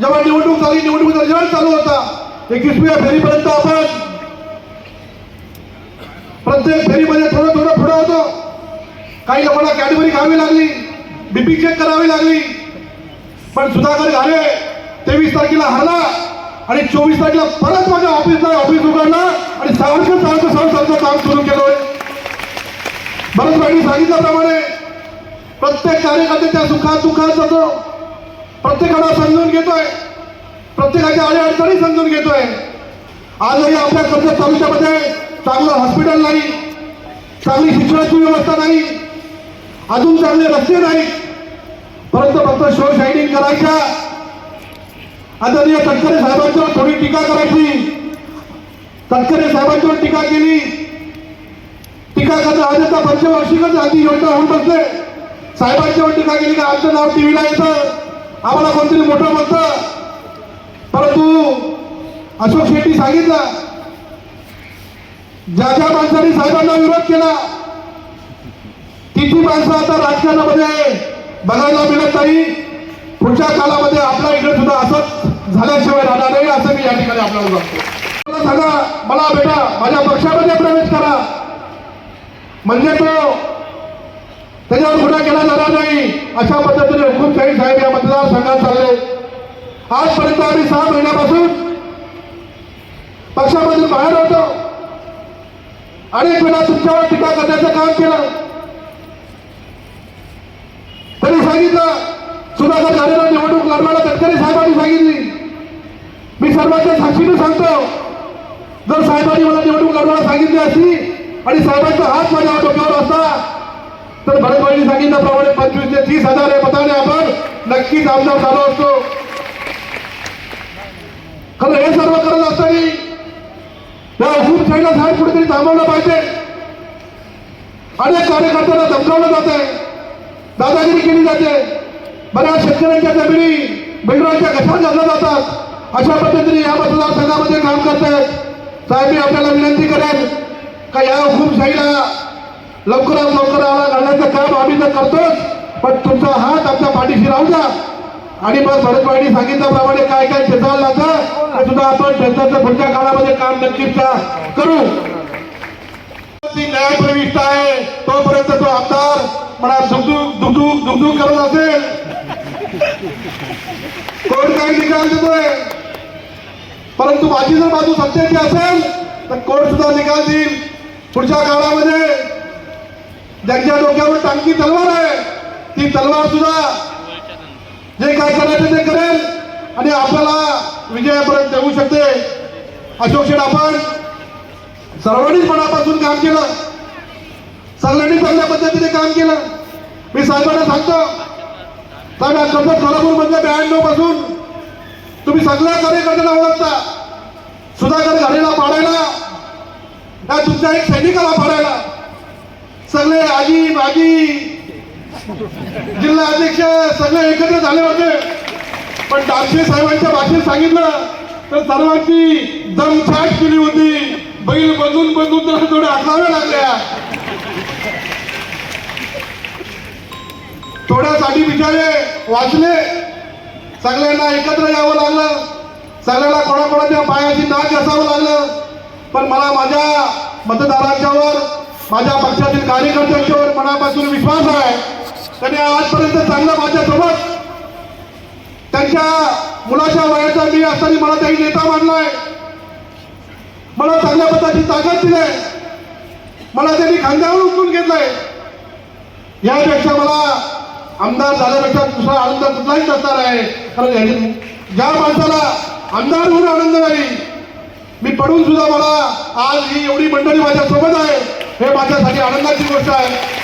जेव्हा निवडणूक झाली निवडणुकीचा रिझल्ट चालू होता एकवीसव्या फेरीपर्यंत आपण प्रत्येक फेरीमध्ये थोडं थोडं पुढं होतो. काही लोकांना कॅडबरी घ्यावी लागली बीपी चेक करावी लागली. पण सुधाकर घाले तेवीस तारखेला हरला आणि चोवीस तारखेला परत माझ्या ऑफिसला ऑफिस उघडला आणि सारखं सारखं संसदचं काम सुरू केलंय. बरंच वेळी सांगितल्याप्रमाणे प्रत्येक कार्यकर्त्याच्या सुखात दुःखात जातो. प्रत्येकाला समजून घेतोय. प्रत्येकाच्या अडी अडचणी समजून घेतोय. आजही आपल्या कर्जत तालुक्यामध्ये चांगलं हॉस्पिटल नाही. चांगली शिक्षणाची व्यवस्था नाही. अजून चांगले रस्ते नाही. परंतु फक्त शो शायनिंग करायच्या आदरणीय तटकरे साहेबांच्यावर थोडी टीका करायची. तटकरे साहेबांच्यावर टीका केली. टीका करणं आजचा पंचवार्षिकच आधी योजना होऊन बसले साहेबांच्यावर टीका केली का आमचं नाव टीव्हीला येतं. आम्हाला कोणतरी मोठं म्हणतं. परंतु अशोक शेट्टी सांगितलं. ज्या ज्या माणसांनी साहेबांना विरोध केला ती माणसं आता राजकारणामध्ये बघायला मिळत नाही. पुढच्या काळामध्ये आपल्या इकडे सुद्धा असंच झाल्याशिवाय राहणार नाही असं मी या ठिकाणी आपल्याला सांगतो. मला सांगा मला बेटा माझ्या पक्षामध्ये प्रवेश करा. म्हणजे तो त्याच्यावर गुन्हा केला जाणार नाही. अशा पद्धतीने हुकुमशाही साहेब या मतदारसंघात चालले. आजपर्यंत आम्ही सहा महिन्यापासून पक्षामधून बाहेर होतो. अनेक वेळा तुमच्यावर टीका करण्याचं काम केलं. त्यांनी सांगितलं सुधाकर झालेला निवडणूक लढवायला गडकरी साहेबांनी सांगितली. मी सर्वांच्या साक्षीने सांगतो जर साहेबांनी मला निवडणूक लढवायला सांगितली असती आणि साहेबांचा हात माझ्या डोक्यावर असता तर भरतभाईंनी सांगितल्याप्रमाणे पंचवीस ते तीस हजार या मताने आपण नक्कीच आमदार झालो असतो. खरं हे सर्व करत असताना या हुकुमशाहीला साहेब कुठेतरी थांबवलं पाहिजे. अनेक कार्यकर्त्यांना धमकावलं जात आहे दादागिरी केली जाते. बऱ्याच शेतकऱ्यांच्या जमिनी बिल्डरांच्या घशात घातल्या जातात. अशा पद्धतीने या मतदारसंघामध्ये काम करत आहेत साहेब मी आपल्याला विनंती करेन का या हुकूमशाहीला लवकरात लवकर आळा घालण्याचं काम आम्ही तर करतोच पण तुमचा हात आमच्या पाठीशी राहू द्या. आणि मग भरतबाईंनी सांगितल्याप्रमाणे काय काय ठेचायला लागतं ते सुद्धा आपण त्यांचं पुढच्या काळामध्ये काम नक्कीच करू. ती न्याय प्रविष्ट आहे तोपर्यंत तो आमदार म्हणा दुगदुग दुगदुग दुगदुग करत असेल. कोण काय निकाल देतोय? परंतु माझी जर बाजू सत्याची असेल तर कोण सुद्धा निकाल देईल पुढच्या काळामध्ये? ज्यांच्या डोक्यावर टांगी तलवार आहे. ती तलवार सुद्धा जे काय करायचं ते करेल आणि आपल्याला विजयापर्यंत येऊ शकते. अशोक शेठ आपण सर्वांनीच मनापासून काम केलं. सगळ्यांनी चांगल्या पद्धतीने काम केलं. मी साहेबांना सांगतो साहेब कर्जत सोलापूर मधल्या ब्याण्णवपासून तुम्ही सगळ्या कार्यकर्त्यांना ओळखता. सुधाकर घालेला पाडायला या तुमच्या एक सैनिकाला पाडायला. सगळे आजी बाजी जिल्हा अध्यक्ष सगळे एकत्र झाले होते. पण डापशे साहेबांच्या भाषेत सांगितलं तर सर्वांची दमछाट केली होती. बैल बदलून बदलून तर थोडे आखाव्या लागल्या. थोड्यासाठी बिचारे वाचले. सगळ्यांना एकत्र यावं लागलं. सगळ्यांना कोणाकोणाच्या पायाची नाच असावं लागलं. पण मला माझ्या मतदारांच्यावर माझ्या पक्षातील कार्यकर्त्यांच्यावर मनापासून विश्वास आहे. त्यांनी आजपर्यंत चांगलं माझ्यासोबत त्यांच्या मुलाच्या वयाचा मी असताना मला त्यांनी नेता मानलाय. मला चांगल्या पदाची ताकद दिलाय. मला त्यांनी खांद्यावर उचलून घेतलंय. यापेक्षा मला आमदार झाल्यापेक्षा दुसरा आनंद कुठलाही नसणार आहे. कारण ज्या माणसाला आमदार होऊन आनंद नाही मी पडून सुद्धा मला आज ही एवढी मंडळी माझ्या सोबत आहे. हे माझ्यासाठी आनंदाची गोष्ट आहे.